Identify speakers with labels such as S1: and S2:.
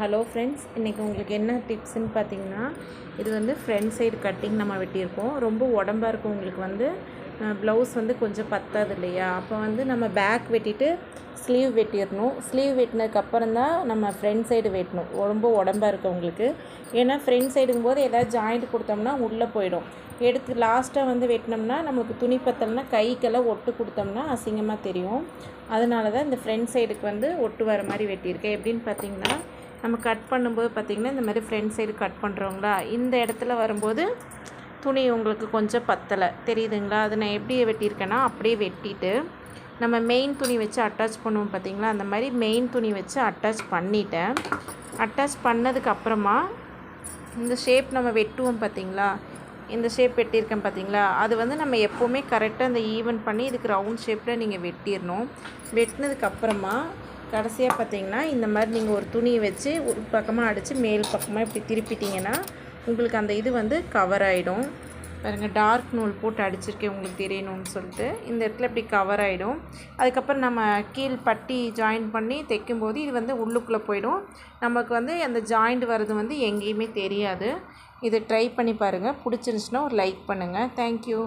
S1: Hello friends இன்றைக்கி உங்களுக்கு என்ன டிப்ஸ்ன்னு பார்த்தீங்கன்னா இது வந்து ஃப்ரண்ட் சைடு கட்டிங் நம்ம வெட்டியிருக்கோம். ரொம்ப உடம்பா உங்களுக்கு வந்து ப்ளவுஸ் வந்து கொஞ்சம் பத்தாது இல்லையா? அப்போ வந்து நம்ம பேக் வெட்டிட்டு ஸ்லீவ் வெட்டிடணும். ஸ்லீவ் வெட்டினதுக்கப்புறம் தான் நம்ம ஃப்ரண்ட் சைடு வெட்டணும். ரொம்ப உடம்பா இருக்கவங்களுக்கு. ஏன்னா ஃப்ரண்ட் சைடுங்கும் போது ஏதாவது ஜாயிண்ட் கொடுத்தோம்னா உள்ளே போயிடும். எடுத்து லாஸ்ட்டாக வந்து வெட்டினோம்னா நமக்கு துணி பத்தலைன்னா கைக்கெல்லாம் ஒட்டு கொடுத்தோம்னா அசிங்கமாக தெரியும். அதனால தான் இந்த ஃப்ரண்ட் சைடுக்கு வந்து ஒட்டு வர மாதிரி வெட்டியிருக்கேன். எப்படின்னு பார்த்தீங்கன்னா நம்ம கட் பண்ணும்போது பார்த்திங்கன்னா இந்த மாதிரி ஃப்ரண்ட் சைடு கட் பண்ணுறோங்களா இந்த இடத்துல வரும்போது துணி உங்களுக்கு கொஞ்சம் பத்தலை. தெரியுதுங்களா? அது நான் எப்படி வெட்டியிருக்கேன்னா அப்படியே வெட்டிட்டு நம்ம மெயின் துணி வச்சு அட்டாச் பண்ணுவோம் பார்த்தீங்களா? அந்த மாதிரி மெயின் துணி வச்சு அட்டாச் பண்ணிட்டேன். அட்டாச் பண்ணதுக்கு அப்புறமா இந்த ஷேப் நம்ம வெட்டுவோம் பார்த்திங்களா? இந்த ஷேப் வெட்டியிருக்கேன் பார்த்தீங்களா? அது வந்து நம்ம எப்போவுமே கரெக்டாக அந்த ஈவன் பண்ணி இதுக்கு ரவுண்ட் ஷேப்பில் நீங்கள் வெட்டிடணும். வெட்டினதுக்கப்புறமா கடைசியாக பார்த்தீங்கன்னா இந்த மாதிரி நீங்கள் ஒரு துணியை வச்சு ஒரு பக்கமாக அடித்து மேல் பக்கமாக இப்படி திருப்பிட்டிங்கன்னா உங்களுக்கு அந்த இது வந்து கவர் ஆகிடும் பாருங்கள் டார்க் நூல் போட்டு அடிச்சிருக்கேன் உங்களுக்கு தெரியணும்னு சொல்லிட்டு. இந்த இடத்துல இப்படி கவர் ஆகிடும் அதுக்கப்புறம் நம்ம கீழ் பட்டி ஜாயின் பண்ணி தைக்கும்போது இது வந்து உள்ளுக்குள்ளே போயிடும். நமக்கு வந்து அந்த ஜாயிண்ட் வர்றது வந்து எங்கேயுமே தெரியாது. இதை ட்ரை பண்ணி பாருங்கள் பிடிச்சிருந்துச்சுன்னா ஒரு லைக் பண்ணுங்கள் தேங்க்யூ